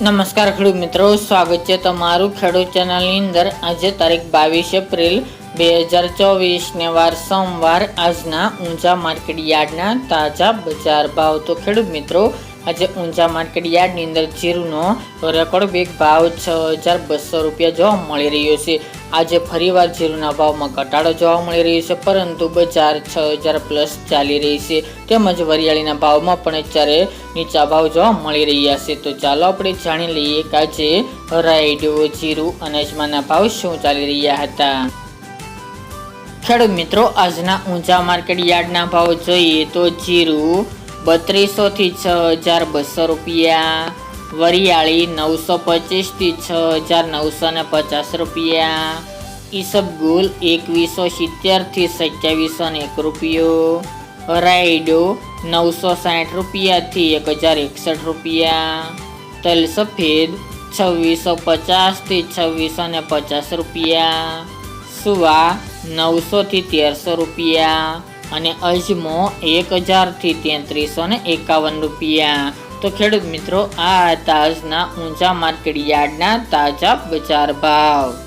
નમસ્કાર ખેડૂત મિત્રો, સ્વાગત છે તમારું ખેડૂત ચેનલની અંદર. આજે તારીખ બાવીસ એપ્રિલ બે હજાર ચોવીસને વાર સોમવાર. આજના ઊંઝા માર્કેટ યાર્ડના તાજા બજાર ભાવ. તો ખેડૂત મિત્રો આજે ઊંઝા માર્કેટ યાર્ડની અંદર જીરુનો રેકોર્ડ બેગ ભાવ છ હજાર બસો રૂપિયા જોવા મળી રહ્યો છે. આજે ફરીવાર જીરુના ભાવમાં ઘટાડો જોવા મળી રહ્યો છે, પરંતુ બજાર છ હજાર પ્લસ ચાલી રહી છે. તેમજ વરિયાળીના ભાવમાં પણ અત્યારે નીચા ભાવ જોવા મળી રહ્યા છે. તો ચાલો આપણે જાણી લઈએ કે આજે રાયડો જીરું અનાજમાંના ભાવ શું ચાલી રહ્યા હતા. ખેડૂત મિત્રો, આજના ઊંચા માર્કેટ યાર્ડના ભાવ જોઈએ તો જીરું બત્રીસો થી છ હજાર બસો રૂપિયા. વરિયાળી નવસો પચીસથી છ હજાર નવસો ને પચાસ રૂપિયા. ઈસબગુલ એકવીસો સિત્તેરથી સત્યાવીસો ને એક રૂપિયો. રાયડો નવસો સાઠ રૂપિયાથી એક હજાર એકસઠ રૂપિયા. તલ સફેદ છવ્વીસો પચાસથી છવ્વીસો ને પચાસ રૂપિયા. સુવા નવસોથી તેરસો રૂપિયા. અને અજમો એક હજારથી તેત્રીસો ને એકાવન રૂપિયા. તો ખેડૂત મિત્રો, આ હતા આજના ઊંચા માર્કેટ યાર્ડના તાજા બજાર ભાવ.